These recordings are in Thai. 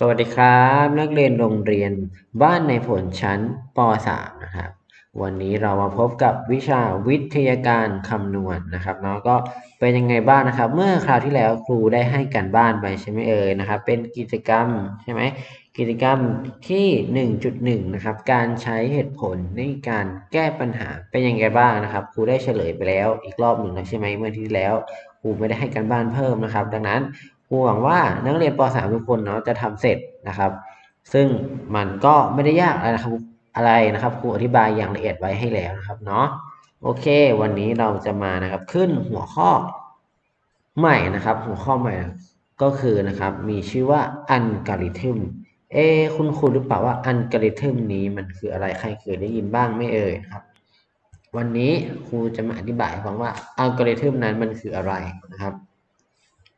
สวัสดีครับ นักเรียนโรงเรียนบ้านในผลชั้นป .3 นะครับวันนี้เรามาพบกับวิชาวิทยาการคำนวณนะครับเนาะก็เป็นยังไงบ้างนะครับ เมื่อคราวที่แล้วครูได้ให้กันบ้านไปใช่ไหมเอ่ยนะครับ เป็นกิจกรรมใช่ไหมกิจกรรมที่ 1.1 นะครับ การใช้เหตุผลในการแก้ปัญหาเป็นยังไงบ้างนะครับครูได้เฉลยไปแล้วอีกรอบหนึ่งแล้วใช่ไหมเมื่อที่แล้วครูไม่ได้ให้กันบ้านเพิ่มนะครับ ดังนั้น ครูหวังว่านักเรียนป .3 ทุกคนเนาะจะทำเสร็จนะครับ ซึ่งมันก็ไม่ได้ยากอะไรนะครับอะไรนะครับครูอธิบายอย่างละเอียดไว้ให้แล้วนะครับเนาะโอเค วันนี้เราจะมานะครับขึ้นหัวข้อใหม่นะครับ หัวข้อใหม่ก็คือนะครับมีชื่อว่าอัลกอริทึมเอคุณครูหรือเปล่าว่าอัลกอริทึมนี้มันคืออะไรใครเคยได้ยินบ้างไม่เอ่ยครับ วันนี้ครูจะมาอธิบายให้ฟังว่าอัลกอริทึมนั้นมันคืออะไรนะครับ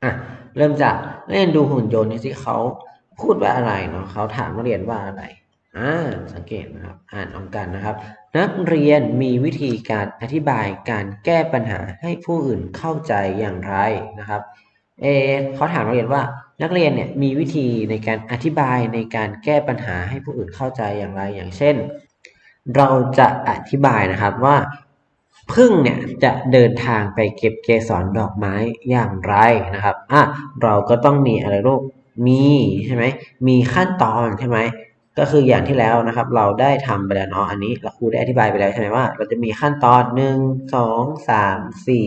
อะ เริ่มจากเล่นดูหุ่นยนต์ที่สิเขาพูดว่าอะไรเนาะเขาถามนักเรียนว่าอะไรอ่าสังเกตนะครับ อ่านเอากันนะครับ นักเรียนมีวิธีการอธิบายการแก้ปัญหาให้ผู้อื่นเข้าใจอย่างไรนะครับเอเขาถามนักเรียนว่านักเรียนเนี่ยมีวิธีในการอธิบายในการแก้ปัญหาให้ผู้อื่นเข้าใจอย่างไรอย่างเช่น เราจะอธิบายนะครับว่า พึ่งเนี่ยจะเดินทางไปเก็บเกสรดอกไม้อย่างไรนะครับอะเราก็ต้องมีอะไรลูกมีใช่ไหมมีขั้นตอนใช่ไหมก็คืออย่างที่แล้วนะครับ เราได้ทำไปแล้วเนาะอันนี้เราครูได้อธิบายไปแล้วใช่ไหมว่า เราจะมีขั้นตอนหนึ่งสองสามสี่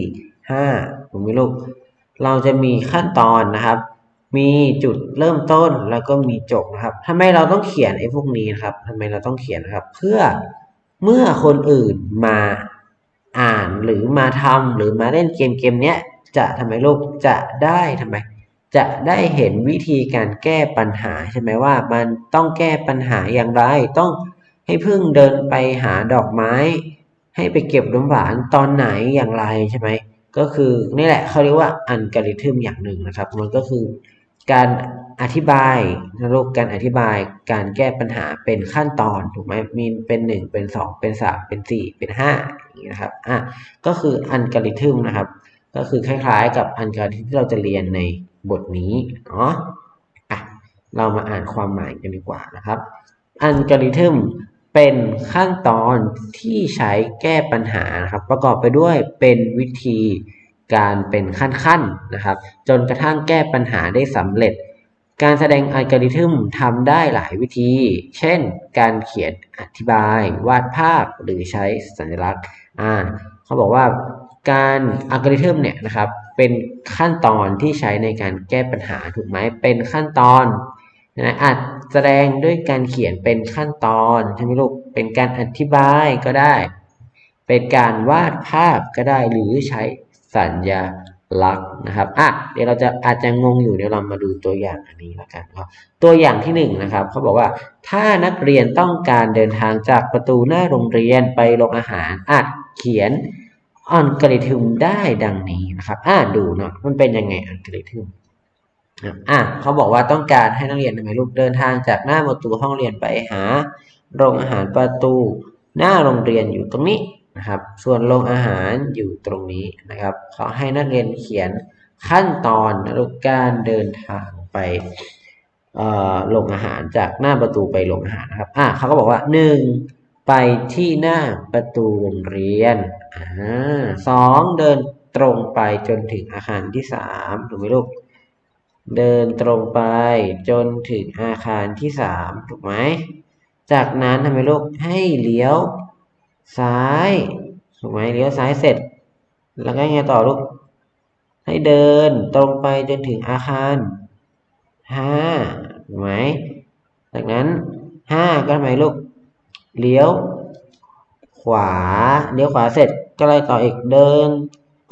ห้าถูกไหมลูก เราจะมีขั้นตอนนะครับ มีจุดเริ่มต้นแล้วก็มีจบนะครับทำไมเราต้องเขียนไอ้พวกนี้นะครับทำไมเราต้องเขียนนะครับ เพื่อเมื่อคนอื่นมา อ่านหรือมาทำหรือมาเล่นเกมเกมเนี้ยจะทำไมลูกจะได้ทำไม จะได้เห็นวิธีการแก้ปัญหาใช่ไหมว่ามันต้องแก้ปัญหาอย่างไร ต้องให้พึ่งเดินไปหาดอกไม้ ให้ไปเก็บน้ำหวานตอนไหนอย่างไรใช่ไหมก็คือนี่แหละเขาเรียกว่าอัลกอริทึมอย่างหนึ่งนะครับ มันก็คือการ อธิบายนะลูกการอธิบายการแก้ปัญหาเป็นขั้นตอนถูกไหมมีเป็นหนึ่งเป็นสองเป็นสามเป็นสี่เป็นห้าอย่างนี้นะครับอะก็คืออัลกอริทึมนะครับ ก็คือคล้ายๆ กับอัลกอริทึมที่เราจะเรียนในบทนี้เนาะอะเรามาอ่านความหมายกันดีกว่านะครับอัลกอริทึมเป็นขั้นตอนที่ใช้แก้ปัญหานะครับ ประกอบไปด้วยเป็นวิธีการเป็นขั้นๆนะครับ จนกระทั่งแก้ปัญหาได้สำเร็จ การแสดงอัลกอริทึมทำได้หลายวิธี เช่น การเขียนอธิบาย วาดภาพหรือใช้สัญลักษณ์อ่าเขาบอกว่าการอัลกอริทึมเนี่ยนะครับเป็นขั้นตอนที่ใช้ในการแก้ปัญหาถูกไหมเป็นขั้นตอนนะอาจแสดงด้วยการเขียนเป็นขั้นตอนใช่ไหมลูกเป็นการอธิบายก็ได้ เป็นการวาดภาพก็ได้หรือใช้สัญญา ลักนะครับอะเดี๋ยวเราจะอาจจะงงอยู่เดี๋ยวเรามาดูตัวอย่างอันนี้ล้วกันครับตัวอย่างที่หนึ่งนะครับเขาบอกว่าถ้านักเรียนต้องการเดินทางจากประตูหน้าโรงเรียนไปโรงอาหารอาจเขียนอัลกอริทึมได้ดังนี้นะครับอ่าดูเนาะมันเป็นยังไงอัลกอริทึมอะเขาบอกว่าต้องการให้นักเรียนทำไมลูกเดินทางจากหน้าประตูห้องเรียนไปหา โรงอาหารประตู หน้าโรงเรียนอยู่ตรงนี้ นะครับ ส่วนโรงอาหารอยู่ตรงนี้นะครับเขาให้นักเรียนเขียนขั้นตอนนะลูกการเดินทางไปโรงอาหารจากหน้าประตูไปโรงอาหารนะครับอะเขาก็บอกว่าหนึ่งไปที่หน้าประตูโรงเรียนอ่าสองเดินตรงไปจนถึงอาคารที่สามถูกไหมลูก เดินตรงไปจนถึงอาคารที่สามถูกไหม จากนั้นทำไมลูกให้เลี้ยว ซ้ายถูกไหมเลี้ยวซ้ายเสร็จ แล้วก็ยังไงต่อลูก ให้เดินตรงไปจนถึงอาคารห้าถูกไหมจากนั้นห้าก็ทำไมลูก เลี้ยว ขวา เลี้ยวขวาเสร็จก็เลยต่ออีกเดิน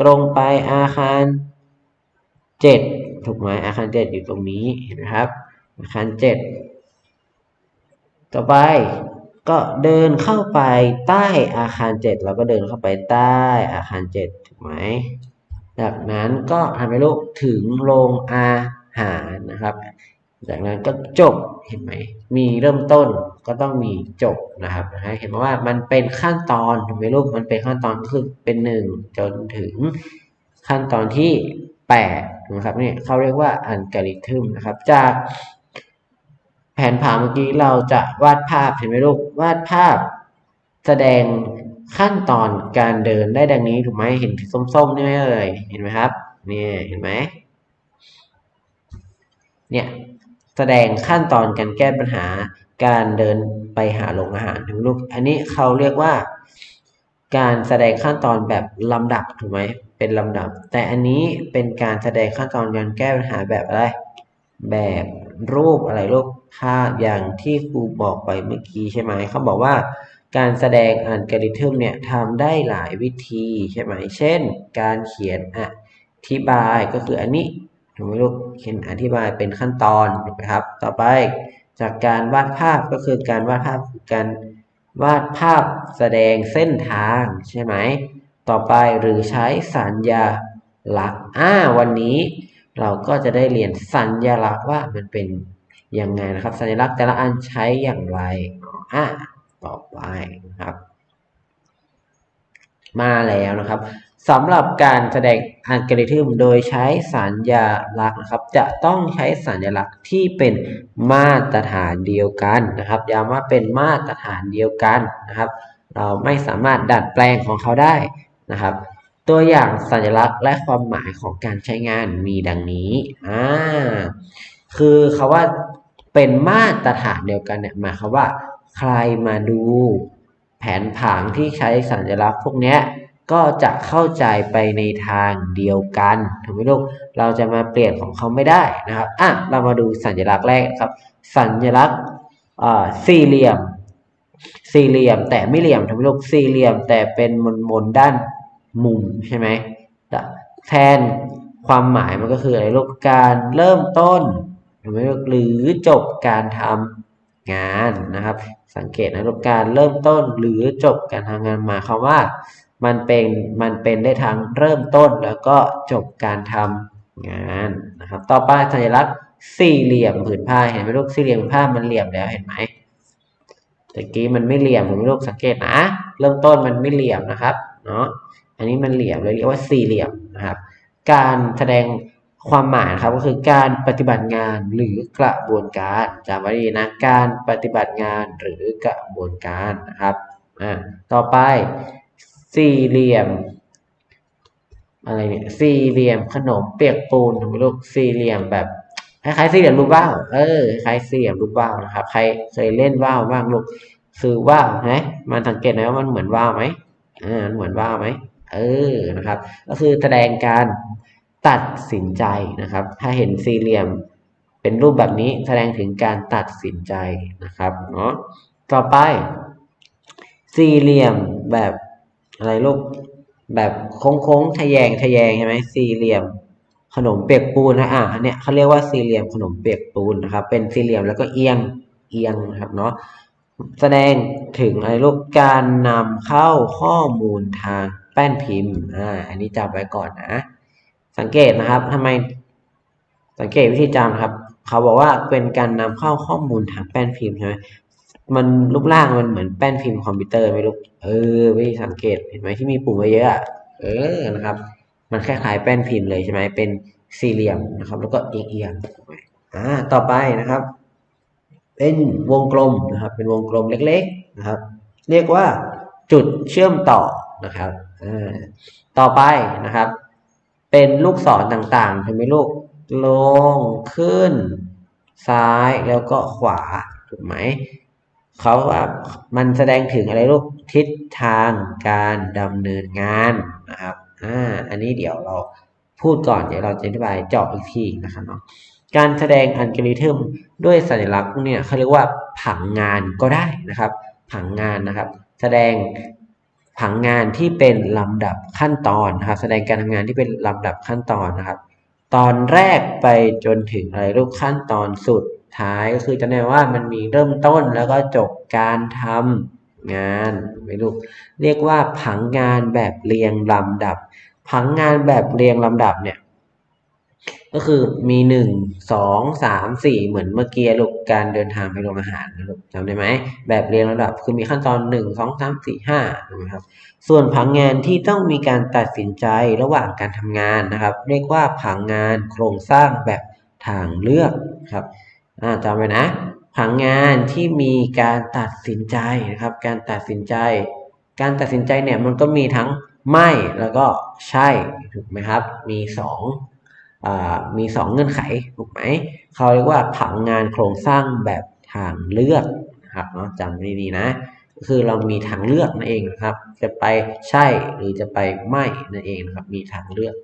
ตรงไปอาคารเจ็ดถูกไหมอาคารเจ็ดอยู่ตรงนี้เห็นไหมครับ อาคารเจ็ดต่อไป ก็เดินเข้าไปใต้อาคารเจ็ดเราก็เดินเข้าไปใต้อาคารเจ็ดถูกไหมจากนั้นก็ทำให้ลูกถึงโรงอาหารนะครับ จากนั้นก็จบเห็นไหมมีเริ่มต้นก็ต้องมีจบนะครับนะเห็นไหมว่ามันเป็นขั้นตอนถูกไหมลูกมันเป็นขั้นตอนคือเป็นหนึ่งจนถึงขั้นตอนที่แปดนะครับนี่เขาเรียกว่าอัลกอริทึมนะครับ จาก ผนผังเมื่อกี้เราจะวาดภาพเห็นไหมลูกวาดภาพ แสดงขั้นตอนการเดินได้ดังนี้ถูกไหมเห็นส้มๆนี่ไหมเอ่ยเห็นไหมครับนี่เห็นไหมเนี่ยแสดงขั้นตอนการแก้ปัญหาการเดินไปหาโรงอาหารถูกไหมลูกอันนี้เขาเรียกว่า การแสดงขั้นตอนแบบลำดับถูกไหมเป็นลำดับ แต่อันนี้เป็นการแสดงขั้นตอนการแก้ปัญหาแบบอะไร แบบรูปอะไรรูป ภาพอย่างที่ครูบอกไปเมื่อกี้ใช่ไหมเขาบอกว่าการแสดงอัลกอริทึมเนี่ยทำได้หลายวิธีใช่ไหมเช่น การเขียนอธิบายก็คืออันนี้ถูกไหมลูกเขียนอธิบายเป็นขั้นตอนถูกไหมครับ ต่อไปจากการวาดภาพก็คือการวาดภาพการวาดภาพแสดงเส้นทางใช่ไหมต่อไปหรือใช้สัญญาลักษณ์อ่าวันนี้เราก็จะได้เรียนสัญลักษณ์ว่ามันเป็น ยังไงนะครับ สัญลักษณ์แต่ละอันใช้อย่างไรอะต่อไปนะครับ มาแล้วนะครับสำหรับการแสดงอัลกอริทึมโดยใช้สัญญลักษณ์นะครับ จะต้องใช้สัญลักษณ์ที่เป็นมาตรฐานเดียวกันนะครับย้ำว่าเป็นมาตรฐานเดียวกันนะครับ เราไม่สามารถดัดแปลงของเขาได้นะครับ ตัวอย่างสัญลักษณ์และความหมายของการใช้งานมีดังนี้อ่าคือเขาว่า เป็นมาตรฐานเดียวกันเนี่ยหมายความว่า ใครมาดูแผนผังที่ใช้สัญลักษณ์พวกนี้ก็จะเข้าใจไปในทางเดียวกันถูกไหมลูกเราจะมาเปลี่ยนของเขาไม่ได้นะครับอะเรามาดูสัญลักษณ์แรกครับ สัญลักษณ์สี่เหลี่ยม สี่เหลี่ยมแต่ไม่เหลี่ยมถูกไหมลูกสี่เหลี่ยมแต่เป็นมนมนด้านมุมใช่ไหมแทนความหมายมันก็คืออะไรลูกการเริ่มต้น หมลูกหรือจบการทำงานนะครับ สังเกตนะลูกการเริ่มต้นหรือจบการทำงานหมายความว่า มันเป็นมันเป็นได้ทั้งเริ่มต้นแล้วก็จบการทำงานนะครับ ต่อไปสัญลักษณ์สี่เหลี่ยมผืนผ้าเห็นไหมลูกสี่เหลี่ยมผืนผ้ามันเหลี่ยมแล้วเห็นไหมตะกี้มันไม่เหลี่ยมเห็นไหมลูกสังเกตนะ เริ่มต้นมันไม่เหลี่ยมนะครับเนาะอันนี้มันเหลี่ยมเลยเรียกว่าสี่เหลี่ยมนะครับ การแสดง ความหมายครับก็คือการปฏิบัติงานหรือกระบวนการจำไว้ดีนะการปฏิบัติงานหรือกระบวนการนะครับอ่าต่อไปสี่เหลี่ยมอะไรเนี่ยสี่เหลี่ยมขนมเปียกปูนถูกไหมลูกสี่เหลี่ยมแบบคล้ายๆสี่เหลี่ยมรูปว่าวเออคล้ายสี่เหลี่ยมรูปว่าวนะครับ ใครเคยเล่นว่าวบ้างลูกคือว่าวนะมันสังเกตไหมว่ามันเหมือนว่าวไหมอ่าเหมือนว่าวไหมเออนะครับ ก็คือแสดงการ ตัดสินใจนะครับ ถ้าเห็นสี่เหลี่ยมเป็นรูปแบบนี้แสดงถึงการตัดสินใจนะครับเนาะต่อไป สี่เหลี่ยมแบบอะไรลูกแบบโค้งๆทะแยงทะแยงใช่ไหมสี่เหลี่ยมขนมเปียกปูนนะอะอันเนี้ยเขาเรียกว่าสี่เหลี่ยมขนมเปียกปูนนะครับ เป็นสี่เหลี่ยมแล้วก็เอียงเอียงนะครับเนาะแสดงถึงอะไรลูกการนำเข้าข้อมูลทางแป้นพิมพ์อ่าอันนี้จำไว้ก่อนนะ สังเกตนะครับทำไมสังเกตวิธีจำครับ เขาบอกว่าเป็นการนำเข้าข้อมูลทางแป้นพิมพ์ใช่ไหมมันรูปร่างมันเหมือนแป้นพิมพ์คอมพิวเตอร์ไหมลูกเออวิธีสังเกตเห็นไหมที่มีปุ่มเยอะเออนะครับ มันคล้ายๆแป้นพิมพ์เลยใช่ไหมเป็นสี่เหลี่ยมนะครับ แล้วก็เอียงๆอ่าต่อไปนะครับ เป็นวงกลมนะครับ เป็นวงกลมเล็ก ๆนะครับ เรียกว่าจุดเชื่อมต่อนะครับอ่าต่อไปนะครับ เป็นลูกศรต่างๆเห็นไหมลูก ลงขึ้น ซ้ายแล้วก็ขวา ถูกไหม เขาว่ามันแสดงถึงอะไรลูก ทิศทางการดำเนินงานนะครับ อ่า อันนี้เดี๋ยวเราพูดก่อน เดี๋ยวเราจะอธิบายเจาะอีกทีนะครับเนาะ การแสดงอัลกอริทึมด้วยสัญลักษณ์เนี่ยเขาเรียกว่าผังงานก็ได้นะครับ ผังงานนะครับ แสดง ผังงานที่เป็นลำดับขั้นตอนนะครับ แสดงการทำงานที่เป็นลำดับขั้นตอนนะครับ ตอนแรกไปจนถึงอะไรลูกขั้นตอนสุดท้ายก็คือจะแนว่ามันมีเริ่มต้นแล้วก็จบการทำงานไม่รู้เรียกว่าผังงานแบบเรียงลำดับ ผังงานแบบเรียงลำดับเนี่ย ก็คือมีหนึ่งสองสามสี่เหมือนเมื่อกี้ลูกการเดินทางไปโรงอาหารนะลูกจำได้ไหมแบบเรียงลำดับคือมีขั้นตอนหนึ่งสองสามสี่ห้านะครับส่วนผังงานที่ต้องมีการตัดสินใจระหว่างการทำงานนะครับ เรียกว่าผังงานโครงสร้างแบบทางเลือกครับจำไว้นะ ผังงานที่มีการตัดสินใจนะครับ การตัดสินใจ การตัดสินใจเนี่ยมันก็มีทั้งไม่แล้วก็ใช่ถูกไหมครับ มีสอง มีสองเงื่อนไขถูกไหมเขาเรียกว่าผังงานโครงสร้างแบบทางเลือกนะครับเนาะจำดีๆนะคือเรามีทางเลือกนั่นเองนะครับ จะไปใช่หรือจะไปไม่นั่นเองนะครับ มีทางเลือก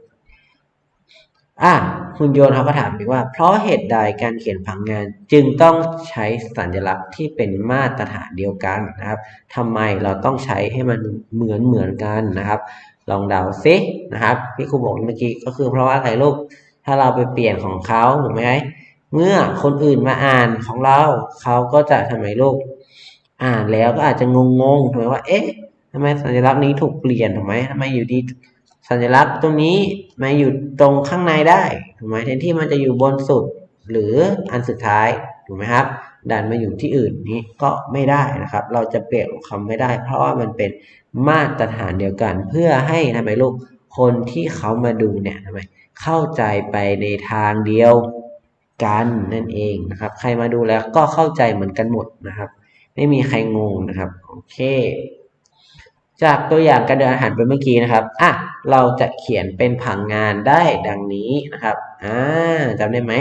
อะคุณโยนเขาก็ถามอีกว่า เพราะเหตุใดการเขียนผังงานจึงต้องใช้สัญลักษณ์ที่เป็นมาตรฐานเดียวกันนะครับทำไมเราต้องใช้ให้มันเหมือนเหมือนกันนะครับ ลองเดาซินะครับที่ครูบอกเมื่อกี้ก็คือเพราะว่าอะไรลูก ถ้าเราไปเปลี่ยนของเขาถูกไหมเมื่อคนอื่นมาอ่านของเรา เขาก็จะทำไมลูกอ่านแล้วก็อาจจะงงๆถูกไหมว่า เอ๊ะทำไมสัญลักษณ์นี้ถูกเปลี่ยนถูกไหมทำไมอยู่ดีสัญลักษณ์ตรงนี้มาอยู่ตรงข้างในได้ถูกไหมแทนที่มันจะอยู่บนสุดหรืออันสุดท้ายถูกไหมครับดันมาอยู่ที่อื่นนี้ก็ไม่ได้นะครับ เราจะเปลี่ยนคำไม่ได้ เพราะว่ามันเป็นมาตรฐานเดียวกัน เพื่อให้ทำไมลูกคนที่เขามาดูเนี่ยทำไม เข้าใจไปในทางเดียวกันนั่นเองนะครับ ใครมาดูแล้วก็เข้าใจเหมือนกันหมดนะครับ ไม่มีใครงงนะครับโอเค จากตัวอย่างการเดินอาหารไปเมื่อกี้นะครับอะเราจะเขียนเป็นผังงานได้ดังนี้นะครับอ่าจำได้ไหม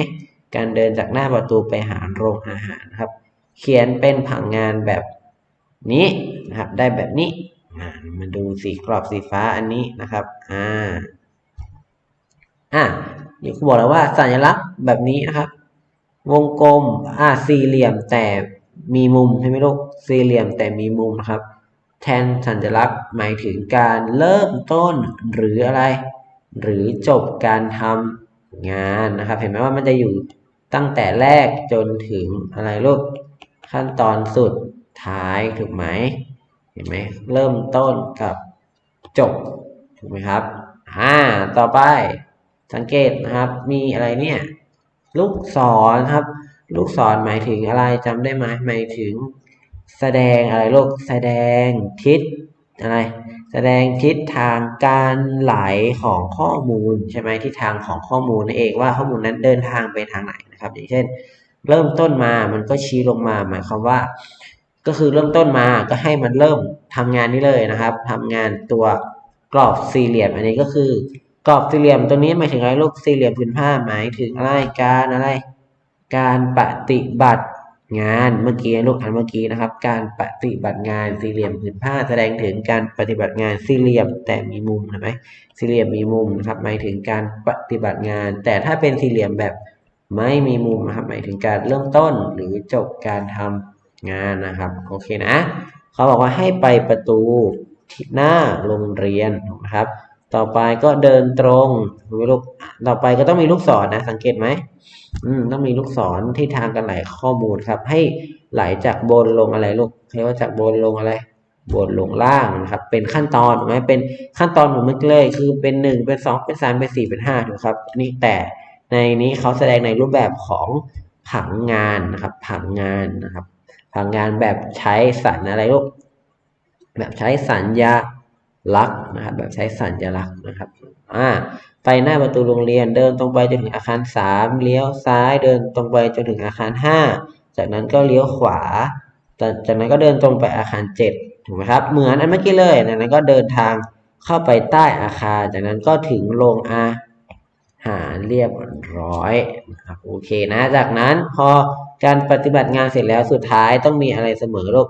การเดินจากหน้าประตูไปหาโรงอาหารนะครับ เขียนเป็นผังงานแบบนี้นะครับ ได้แบบนี้มาดูสีกรอบสีฟ้าอันนี้นะครับ อ่า อะเดี๋ยวครูบอกแล้วว่าสัญลักษณ์แบบนี้นะครับ วงกลมอ่าสี่เหลี่ยมแต่มีมุมใช่ไหมลูกสี่เหลี่ยมแต่มีมุมนะครับ แทนสัญลักษณ์หมายถึงการเริ่มต้นหรืออะไร หรือจบการทำงานนะครับ เห็นไหมว่ามันจะอยู่ตั้งแต่แรกจนถึงอะไรลูกขั้นตอนสุดท้ายถูกไหมเห็นไหมเริ่มต้นกับจบถูกไหมครับอ่าต่อไป สังเกตนะครับ มีอะไรเนี่ย ลูกศรครับ ลูกศรหมายถึงอะไรจำได้ไหมหมายถึง แสดงอะไรลูกแสดงทิศอะไรแสดงทิศทางการไหลของข้อมูลใช่ไหมทิศทางของข้อมูลนั่นเองว่าข้อมูลนั้นเดินทางไปทางไหนนะครับ อย่างเช่น เริ่มต้นมามันก็ชี้ลงมา หมายความว่า ก็คือเริ่มต้นมาก็ให้มันเริ่มทำงานนี้เลยนะครับทำงานตัวกรอบสี่เหลี่ยมอันนี้ก็คือ กรอบสี่เหลี่ยมตัวนี้หมายถึงอะไรลูกสี่เหลี่ยมพื้นผ้าหมายถึงอะไรการอะไร การปฏิบัติงานเมื่อกี้ลูกอันเมื่อกี้นะครับ การปฏิบัติงานสี่เหลี่ยมผืนผ้าแสดงถึงการปฏิบัติงานสี่เหลี่ยมแต่มีมุมเห็นไหมสี่เหลี่ยมมีมุมนะครับหมายถึงการปฏิบัติงาน แต่ถ้าเป็นสี่เหลี่ยมแบบไม่มีมุมนะครับหมายถึงการเริ่มต้นหรือจบการทำงานนะครับโอเคนะเขาบอกว่าให้ไปประตูหน้าโรงเรียนนะครับ ต่อไปก็เดินตรงลูกต่อไปก็ต้องมีลูกศรนะ สังเกตไหมอืมต้องมีลูกศรที่ทางกันไหลข้อมูลครับ ให้ไหลจากบนลงอะไรลูกเรียกว่าจากบนลงอะไรบนลงล่างนะครับ เป็นขั้นตอนถูกไหมเป็นขั้นตอนเหมือนเมื่อกี้เลย คือเป็นหนึ่งเป็นสองเป็นสามเป็นสี่เป็นห้าถูกครับนี่แต่ในนี้เขาแสดงในรูปแบบของผังงานนะครับ ผังงานนะครับ ผังงานแบบใช้สัญอะไรลูกแบบใช้สัญญา ลักษณ์นะครับแบบใช้สัญลักษณ์นะครับอ่าไปหน้าประตูโรงเรียนเดินตรงไปจนถึงอาคารสามเลี้ยวซ้ายเดินตรงไปจนถึงอาคารห้าจากนั้นก็เลี้ยวขวา จากนั้นก็เดินตรงไปอาคารเจ็ดถูกไหมครับ เหมือนอันเมื่อกี้เลยจากนั้นก็เดินทางเข้าไปใต้อาคาร จากนั้นก็ถึงโรงอาหารเรียบร้อยนะครับโอเคนะ จากนั้นพอการปฏิบัติงานเสร็จแล้วสุดท้ายต้องมีอะไรเสมอลูก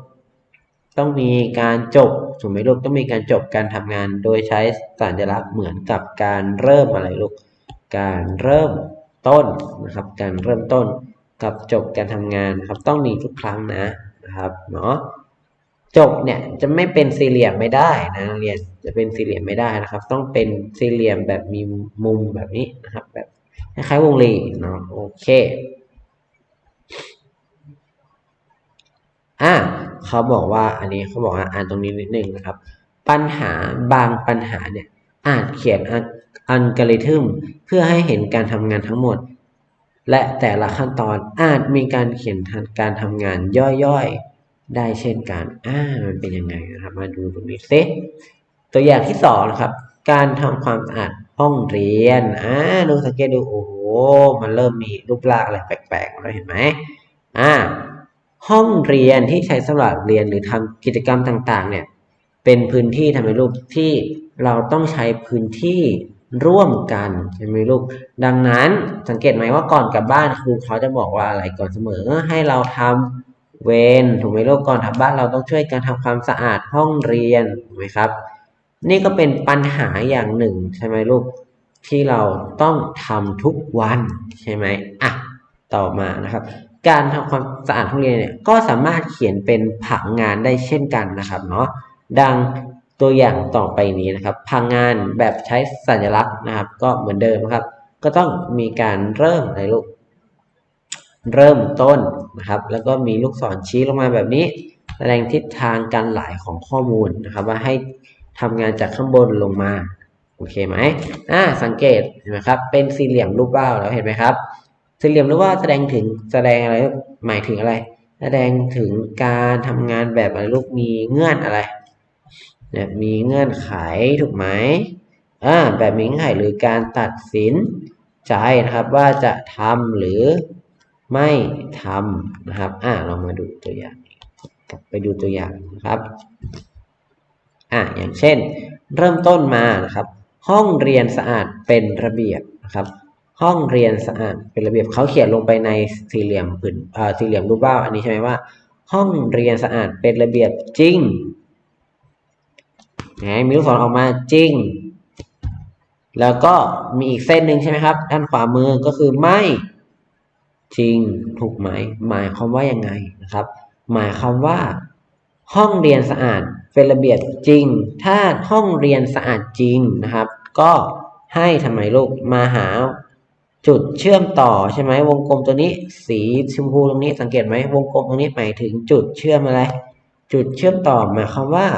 ต้องมีการจบถูกไหมลูกต้องมีการจบการทำงาน โดยใช้สัญลักษณ์เหมือนกับการเริ่มอะไรลูกการเริ่มต้นนะครับ การเริ่มต้นกับจบการทำงานครับต้องมีทุกครั้งนะนะครับเนาะจบเนี่ยจะไม่เป็นสี่เหลี่ยมไม่ได้นะเรียนจะเป็นสี่เหลี่ยมไม่ได้นะครับ ต้องเป็นสี่เหลี่ยมแบบมีมุมแบบนี้นะครับ แบบคล้ายวงรีเนาะโอเคอ่า เขาบอกว่าอันนี้เขาบอกว่าอ่านตรงนี้นิดนึงนะครับ ปัญหาบางปัญหาเนี่ยอาจเขียนอัลกอริทึมเพื่อให้เห็นการทำงานทั้งหมด และแต่ละขั้นตอนอาจมีการเขียนการทำงานย่อยๆ ได้เช่นกันอ่ามันเป็นยังไงนะครับ มาดูตรงนี้เซตตัวอย่างที่สองนะครับ การทำความสะอาดห้องเรียนอ่าดูสังเกตดูโอ้โหมันเริ่มมีรูปร่างอะไรแปลกๆแล้วเห็นไหมอ่า ห้องเรียนที่ใช้สำหรับเรียนหรือทำกิจกรรมต่างๆ เนี่ย เป็นพื้นที่ทำไมลูกที่เราต้องใช้พื้นที่ร่วมกันใช่ไหมลูก ดังนั้นสังเกตไหมว่าก่อนกลับบ้านครูเขาจะบอกว่าอะไรก่อนเสมอให้เราทำเวรถูกไหมลูกก่อนทำบ้านเราต้องช่วยกันทำความสะอาดห้องเรียนถูกไหมครับ นี่ก็เป็นปัญหาอย่างหนึ่งใช่ไหมลูกที่เราต้องทำทุกวันใช่ไหมอะต่อมานะครับ การทำความสะอาดห้องเรียนเนี่ยก็สามารถเขียนเป็นผังงานได้เช่นกันนะครับเนาะดังตัวอย่างต่อไปนี้นะครับผังงานแบบใช้สัญลักษณ์นะครับ ก็เหมือนเดิมครับ ก็ต้องมีการเริ่มอะไรลูกเริ่มต้นนะครับ แล้วก็มีลูกศรชี้ลงมาแบบนี้ แสดงทิศทางการไหลของข้อมูลนะครับ ว่าให้ทำงานจากข้างบนลงมาโอเคไหมอ่าสังเกตเห็นไหมครับเป็นสี่เหลี่ยมรูปว่าวแล้วเห็นไหมครับ สี่เหลี่ยมรูปว่าวแสดงถึงแสดงอะไรหมายถึงอะไร แสดงถึงการทำงานแบบอะไรลูกมีเงื่อนอะไรเนี่ยมีเงื่อนไขถูกไหมอ่าแบบมีเงื่อนไขหรือการตัดสินใจนะครับว่าจะทำหรือไม่ทำนะครับ อ่าเรามาดูตัวอย่าง กลับไปดูตัวอย่างนะครับ อ่าอย่างเช่น เริ่มต้นมานะครับ ห้องเรียนสะอาดเป็นระเบียบนะครับ ห้องเรียนสะอาดเป็นระเบียบเขาเขียนลงไปในสี่เหลี่ยมผืนเอ่อสี่เหลี่ยมรูปว่าวอันนี้ใช่ไหมว่า ห้องเรียนสะอาดเป็นระเบียบจริงไงมีลูกศรออกมาจริง แล้วก็มีอีกเส้นหนึ่งใช่ไหมครับ ด้านขวามือก็คือไม่จริงถูกไหมหมายความว่ายังไงนะครับ หมายความว่า ห้องเรียนสะอาดเป็นระเบียบจริง ถ้าห้องเรียนสะอาดจริงนะครับ ก็ให้ทำไมลูกมาหา จุดเชื่อมต่อใช่ไหมวงกลมตัวนี้ สีชมพูตรงนี้สังเกตไหมวงกลมตรงนี้หมายถึงจุดเชื่อมอะไร จุดเชื่อมต่อหมายความว่า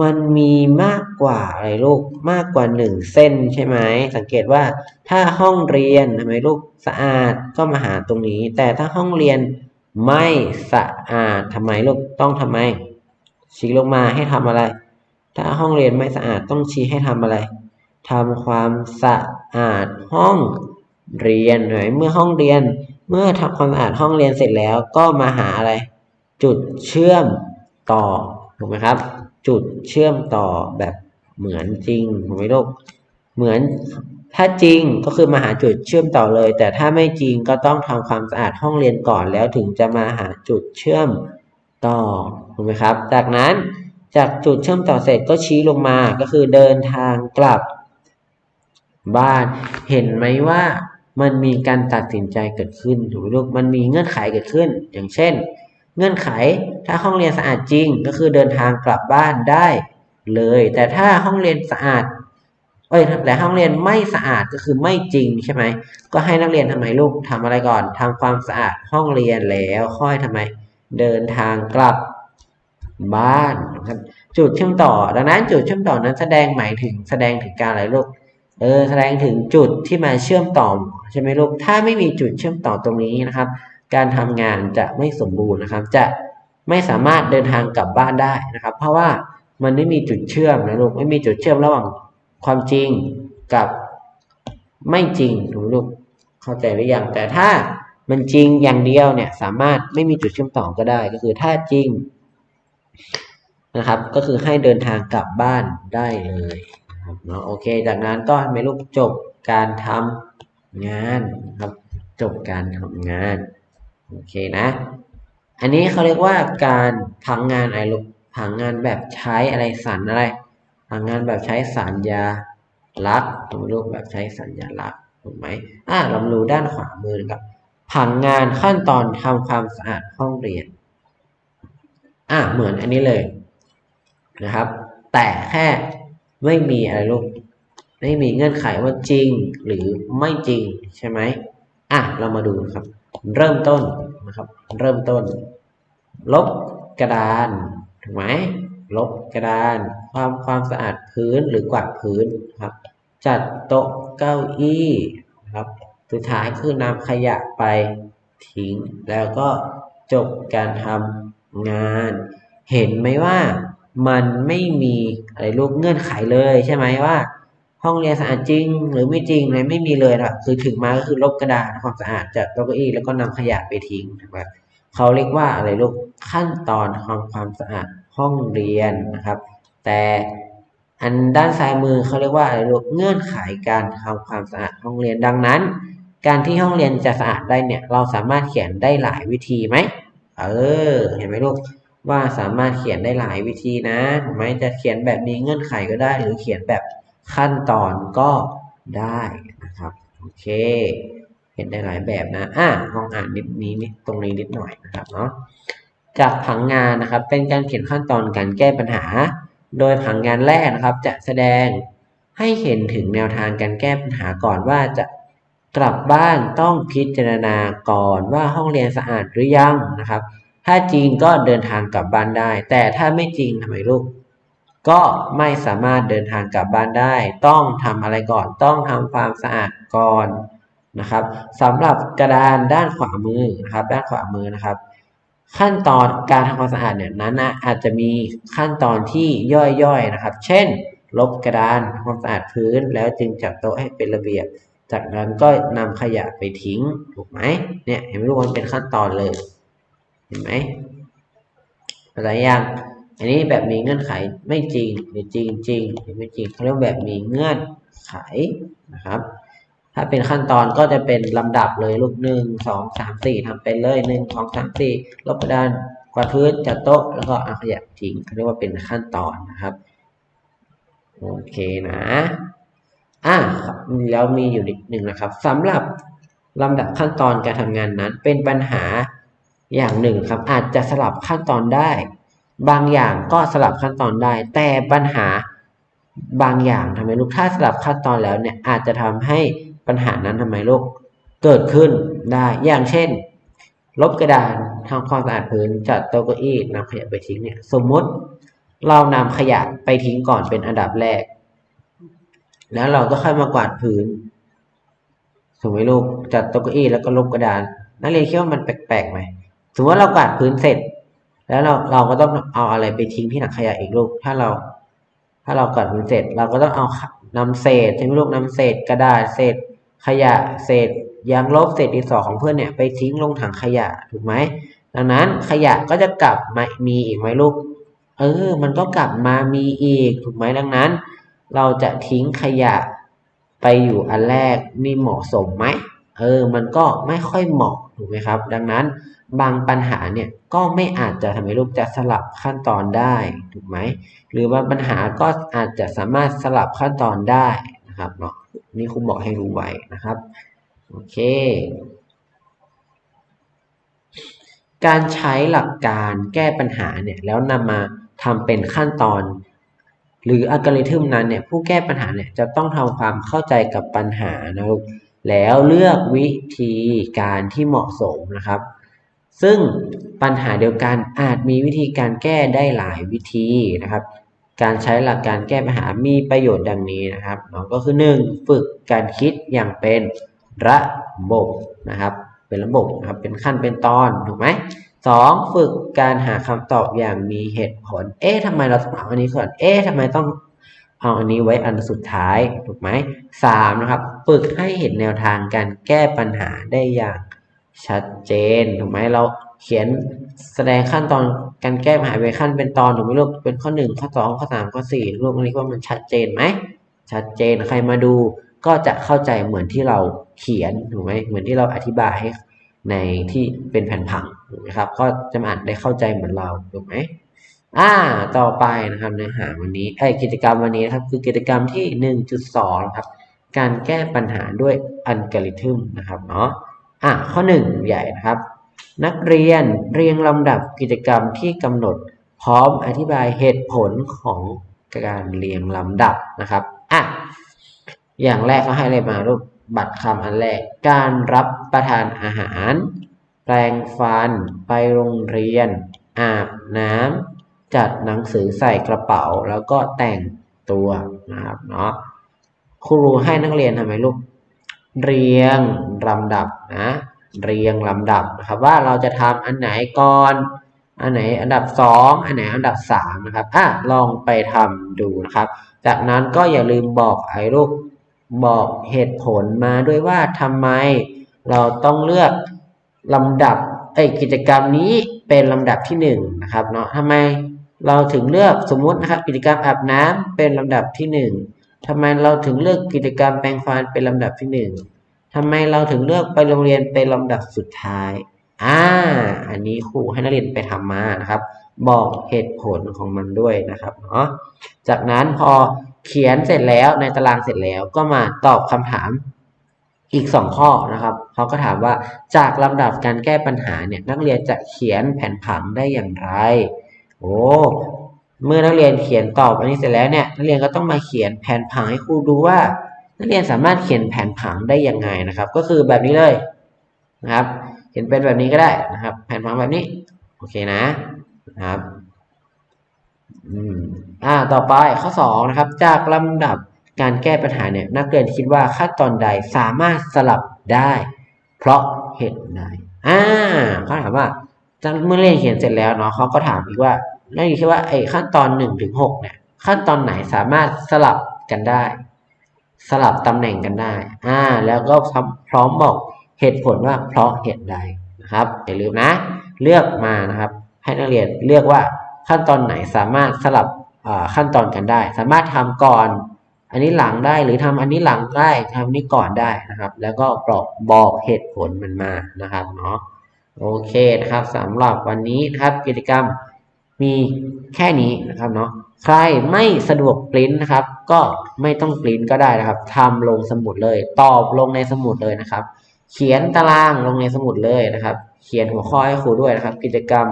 มันมีมากกว่าอะไรลูกมากกว่าหนึ่งเส้นใช่ไหมสังเกตว่าถ้าห้องเรียนทำไมลูกสะอาดก็มาหาตรงนี้ แต่ถ้าห้องเรียนไม่สะอาดทำไมลูกต้องทำไม ชี้ลงมาให้ทำอะไร ถ้าห้องเรียนไม่สะอาดต้องชี้ให้ทำอะไรทำความสะอาดห้อง เรียนหน่อยเมื่อห้องเรียน เมื่อทำความสะอาดห้องเรียนเสร็จแล้วก็มาหาอะไร จุดเชื่อมต่อถูกไหมครับ จุดเชื่อมต่อแบบเหมือนจริงถูกไหมลูกเหมือนถ้าจริงก็คือมาหาจุดเชื่อมต่อเลย แต่ถ้าไม่จริงก็ต้องทำความสะอาดห้องเรียนก่อนแล้วถึงจะมาหาจุดเชื่อมต่อถูกไหมครับ จากนั้นจากจุดเชื่อมต่อเสร็จก็ชี้ลงมาก็คือเดินทางกลับ บ้านเห็นไหมว่า มันมีการตัดสินใจเกิดขึ้นถูกไหมลูกมันมีเงื่อนไขเกิดขึ้น อย่างเช่น เงื่อนไขถ้าห้องเรียนสะอาดจริงก็คือเดินทางกลับบ้านได้เลย แต่ถ้าห้องเรียนสะอาดเอ้ยแต่ห้องเรียนไม่สะอาดก็คือไม่จริงใช่ไหมก็ให้นักเรียนทำไมลูกทำอะไรก่อนทำความสะอาดห้องเรียนแล้วค่อยทำไม เดินทางกลับบ้านจุดเชื่อมต่อ ดังนั้นจุดเชื่อมต่อนั้นแสดงหมายถึงแสดงถึงการอะไรลูก เออแสดงถึงจุดที่มาเชื่อมต่อใช่ไหมลูกถ้าไม่มีจุดเชื่อมต่อตรงนี้นะครับ การทำงานจะไม่สมบูรณ์นะครับ จะไม่สามารถเดินทางกลับบ้านได้นะครับ เพราะว่ามันไม่มีจุดเชื่อมนะลูกไม่มีจุดเชื่อมระหว่างความจริงกับไม่จริงถูกลูกเข้าใจหรือยังแต่ถ้ามันจริงอย่างเดียวเนี่ยสามารถไม่มีจุดเชื่อมต่อก็ได้ ก็คือถ้าจริงนะครับ ก็คือให้เดินทางกลับบ้านได้เลย เนาะโอเค จากนั้นก็ให้ลูกจบการทำงานครับ จบการทำงานโอเคนะ อันนี้เขาเรียกว่าการพังงานอะไรลูกพังงานแบบใช้อะไรสันอะไรพังงานแบบใช้สัญญาลักษณ์ถูกลูกแบบใช้สัญญาลักษณ์ถูกไหมอ่าเรามาดูด้านขวามือนะครับผังงานขั้นตอนทำความสะอาดห้องเรียนอ่าเหมือนอันนี้เลยนะครับ แต่แค่ ไม่มีอะไรลูกไม่มีเงื่อนไขว่าจริงหรือไม่จริงใช่ไหมอะเรามาดูครับ เริ่มต้นนะครับ เริ่มต้น ลบกระดานถูกไหมลบกระดาน ความความสะอาดพื้นหรือกวาดพื้นครับ จัดโต๊ะเก้าอี้ครับสุดท้ายคือนำขยะไปทิ้ง แล้วก็จบการทำงาน เห็นไหมว่า มันไม่มีอะไรลูกเงื่อนไขเลยใช่ไหมว่า ห้องเรียนสะอาดจริง หรือไม่จริงเลยไม่มีเลยนะครับคือถึงมาก็คือลบกระดาษความสะอาดจากโต๊ะเก้าอี้แล้วก็นำขยะไปทิ้งนะครับเขาเรียกว่าอะไรลูกขั้นตอนทำความสะอาดห้องเรียนนะครับ แต่อันด้านซ้ายมือเขาเรียกว่าอะไรลูกเงื่อนไขการทำความสะอาดห้องเรียนดังนั้น การที่ห้องเรียนจะสะอาดได้เนี่ยเราสามารถเขียนได้หลายวิธีไหมเออเห็นไหมลูก ว่าสามารถเขียนได้หลายวิธีนะถูกไหมจะเขียนแบบมีเงื่อนไขก็ได้ หรือเขียนแบบขั้นตอนก็ได้นะครับโอเคเขียนได้หลายแบบนะอะห้องอ่านนิดนี้นิดตรงนี้นิดหน่อยนะครับเนาะจากผังงานนะครับเป็นการเขียนขั้นตอนการแก้ปัญหา โดยผังงานแรกนะครับ จะแสดงให้เห็นถึงแนวทางการแก้ปัญหาก่อนว่าจะกลับบ้านต้องพิจารณาก่อนว่าห้องเรียนสะอาดหรือยังนะครับ ถ้าจริงก็เดินทางกลับบ้านได้ แต่ถ้าไม่จริงทำไมลูก ก็ไม่สามารถเดินทางกลับบ้านได้ ต้องทำอะไรก่อน ต้องทำความสะอาดก่อนนะครับสำหรับกระดานด้านขวามือนะครับ ด้านขวามือนะครับ ขั้นตอนการทำความสะอาดเนี่ยนั้นนะอาจจะมีขั้นตอนที่ย่อยๆนะครับ เช่น ลบกระดานทำความสะอาดพื้น แล้วจึงจัดโต๊ะให้เป็นระเบียบ จากนั้นก็นำขยะไปทิ้งถูกไหมเนี่ยเห็นไหมทุกคนเป็นขั้นตอนเลย ห็นไหมอะไรยังอันนี้แบบมีเงื่อนไขไม่จริงหรือจริงจริงหรือไม่จริงเขาเรียกแบบมีเงื่อนไขนะครับ ถ้าเป็นขั้นตอนก็จะเป็นลำดับเลยลูกหนึ่งสองสามสี่ทำเป็นเลยหนึ่งสองสามสี่ลบกระดานกวาดพื้นจัดโต๊ะแล้วก็เอาขยะทิ้งเขาเรียกว่าเป็นขั้นตอนนะครับโอเคนะอะแล้วมีอยู่นิดหนึ่งนะครับสำหรับลำดับขั้นตอนการทำงานนั้นเป็นปัญหา อย่างหนึ่งครับอาจจะสลับขั้นตอนได้ บางอย่างก็สลับขั้นตอนได้ แต่ปัญหาบางอย่างทำไมลูกถ้าสลับขั้นตอนแล้วเนี่ยอาจจะทำให้ปัญหานั้นทำไมลูกเกิดขึ้นได้ อย่างเช่น ลบกระดานทำความสะอาดพื้นจัดโต๊ะเก้าอี้นำขยะไปทิ้งเนี่ยสมมุติเรานำขยะไปทิ้งก่อนเป็นอันดับแรก แล้วเราก็ค่อยมากวาดพื้นถูกไหมลูกจัดโต๊ะเก้าอี้แล้วก็ลบกระดานนักเรียนคิดว่ามันแปลกๆไหม สมมติว่าเรากวาดพื้นเสร็จ แล้วเราเราก็ต้องเอาอะไรไปทิ้งที่ถังขยะอีกลูก ถ้าเรา ถ้าเรากวาดพื้นเสร็จ เราก็ต้องเอานำเศษใช่ไหมลูกนำเศษกระดาษเศษ ขยะเศษยางลบเศษดินสอของเพื่อนเนี่ยไปทิ้งลงถังขยะถูกไหมดังนั้นขยะก็จะกลับมามีอีกไหมลูก เออ มันก็กลับมามีอีกถูกไหมดังนั้น เราจะทิ้งขยะไปอยู่อันแรกมีเหมาะสมไหมเออ มันก็ไม่ค่อยเหมาะถูกไหมครับ ดังนั้น บางปัญหาเนี่ยก็ไม่อาจจะทำให้ลูกจะสลับขั้นตอนได้ถูกไหมหรือบางปัญหาก็อาจจะสามารถสลับขั้นตอนได้นะครับเนาะนี่ครูบอกให้รู้ไว้นะครับโอเค การใช้หลักการแก้ปัญหาเนี่ยแล้วนำมาทำเป็นขั้นตอน หรืออัลกอริทึมนั้นเนี่ยผู้แก้ปัญหาเนี่ยจะต้องทำความเข้าใจกับปัญหานะลูกแล้วเลือกวิธีการที่เหมาะสมนะครับ ซึ่งปัญหาเดียวกันอาจมีวิธีการแก้ได้หลายวิธีนะครับ การใช้หลักการแก้ปัญหามีประโยชน์ดังนี้นะครับเนาะก็คือ 1. ฝึกการคิดอย่างเป็นระบบนะครับ เป็นระบบนะครับเป็นขั้นเป็นตอนถูกไหมสองฝึกการหาคำตอบอย่างมีเหตุผล เอ๊ะทำไมเราต้องเอาอันนี้ก่อน เอ๊ะทำไมต้องเอาอันนี้ไว้อันสุดท้ายถูกไหมสามนะครับ ฝึกให้เห็นแนวทางการแก้ปัญหาได้อย่าง ชัดเจนถูกไหมเราเขียนแสดงขั้นตอนการแก้ปัญหาเป็นขั้นเป็นตอนถูกไหมลูกเป็นข้อหนึ่งข้อสองข้อสามข้อสี่ลูกอันนี้ว่ามันชัดเจนไหมชัดเจนใครมาดูก็จะเข้าใจเหมือนที่เราเขียนถูกไหมเหมือนที่เราอธิบายให้ในที่เป็นแผ่นผังถูกไหมครับ ก็จะอ่านได้เข้าใจเหมือนเราถูกไหมอ่าต่อไปนะครับเนื้อหาวันนี้ไอ้กิจกรรมวันนี้นะครับคือกิจกรรมที่หนึ่งจุดสองครับการแก้ปัญหาด้วยอัลกอริทึมนะครับเนาะ อะข้อหนึ่งใหญ่นะครับ นักเรียนเรียงลำดับกิจกรรมที่กำหนด พร้อมอธิบายเหตุผลของการเรียงลำดับนะครับอะอย่างแรกเขาให้อะไรมารูปบัตรคำอันแรก การรับประทานอาหาร แปรงฟัน ไปโรงเรียน อาบน้ำจัดหนังสือใส่กระเป๋าแล้วก็แต่งตัวนะครับเนาะครูให้นักเรียนทำไมลูก เรียงลำดับนะเรียงลำดับนะครับว่าเราจะทำอันไหนก่อนอันไหนอันดับสองอันไหนอันดับสามนะครับอะลองไปทำดูนะครับ จากนั้นก็อย่าลืมบอกไอ้ลูกบอกเหตุผลมาด้วยว่าทำไมเราต้องเลือกลำดับไอ้กิจกรรมนี้เป็นลำดับที่หนึ่งนะครับเนาะทำไมเราถึงเลือกสมมุตินะครับกิจกรรมอาบน้ำเป็นลำดับที่หนึ่ง ทำไมเราถึงเลือกกิจกรรมแปรงฟันเป็นลำดับที่หนึ่งทำไมเราถึงเลือกไปโรงเรียนเป็นลำดับสุดท้าย อ่า อันนี้ครูให้นักเรียนไปทำมานะครับ บอกเหตุผลของมันด้วยนะครับเนาะ จากนั้นพอเขียนเสร็จแล้วในตารางเสร็จแล้วก็มาตอบคำถามอีกสองข้อนะครับเขาก็ถามว่าจากลำดับการแก้ปัญหาเนี่ยนักเรียนจะเขียนแผนผังได้อย่างไร โอ้ เมื่อนักเรียนเขียนตอบอันนี้เสร็จแล้วเนี่ยนักเรียนก็ต้องมาเขียนแผนผังให้ครูดูว่า นักเรียนสามารถเขียนแผนผังได้ยังไงนะครับ ก็คือแบบนี้เลยนะครับ เขียนเป็นแบบนี้ก็ได้นะครับ แผนผังแบบนี้โอเคนะนะครับอืมอ่าต่อไปข้อสองนะครับจากลำดับการแก้ปัญหาเนี่ยนักเรียนคิดว่าขั้นตอนใดสามารถสลับได้ เพราะเหตุใดอ่าเขาถามว่าเมื่อเรียนเขียนเสร็จแล้วเนาะเขาก็ถามอีกว่า นักเรียนคิดว่าไอ้ขั้นตอนหนึ่งถึงหกเนี่ยขั้นตอนไหนสามารถสลับกันได้ สลับตำแหน่งกันได้อ่าแล้วก็พร้อมบอกเหตุผลว่าเพราะเหตุใดนะครับอย่าลืมนะ เลือกมานะครับ ให้นักเรียนเลือกว่าขั้นตอนไหนสามารถสลับขั้นตอนกันได้ สามารถทำก่อน อันนี้หลังได้หรือทำอันนี้หลังได้ทำนนี้ก่อนได้นะครับ แล้วก็บอกบอกเหตุผลมันมานะครับเนาะโอเคนะครับสำหรับวันนี้นะครับกิจกรรม มีแค่นี้นะครับเนาะใครไม่สะดวกปริ้นนะครับ ก็ไม่ต้องปริ้นก็ได้นะครับทำลงสมุดเลย ตอบลงในสมุดเลยนะครับ เขียนตารางลงในสมุดเลยนะครับ เขียนหัวข้อให้ครูด้วยนะครับ กิจกรรม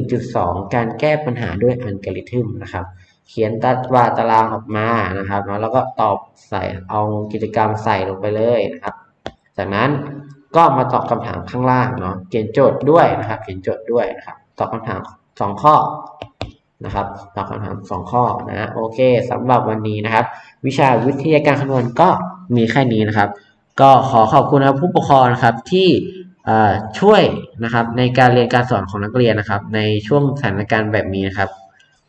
1.2 การแก้ปัญหาด้วยอัลกอริทึมนะครับ เขียนตัดวาตารางออกมานะครับแล้วก็ตอบใส่เอากิจกรรมใส่ลงไปเลยนะครับ จากนั้นก็มาตอบคำถามข้างล่างเนาะเขียนโจทย์ด้วยนะครับ เขียนโจทย์ด้วยนะครับ ตอบคำถาม สองข้อนะครับตอบคำถามสองข้อนะโอเคสำหรับวันนี้นะครับ วิชาวิทยาการคำนวณก็มีแค่นี้นะครับ ก็ขอขอบคุณนะครับผู้ปกครองนะครับที่ช่วยนะครับในการเรียนการสอนของนักเรียนนะครับ ในช่วงสถานการณ์แบบนี้นะครับ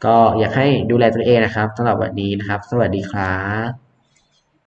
ก็อยากให้ดูแลตัวเองนะครับสำหรับวันนี้นะครับ สวัสดีครับ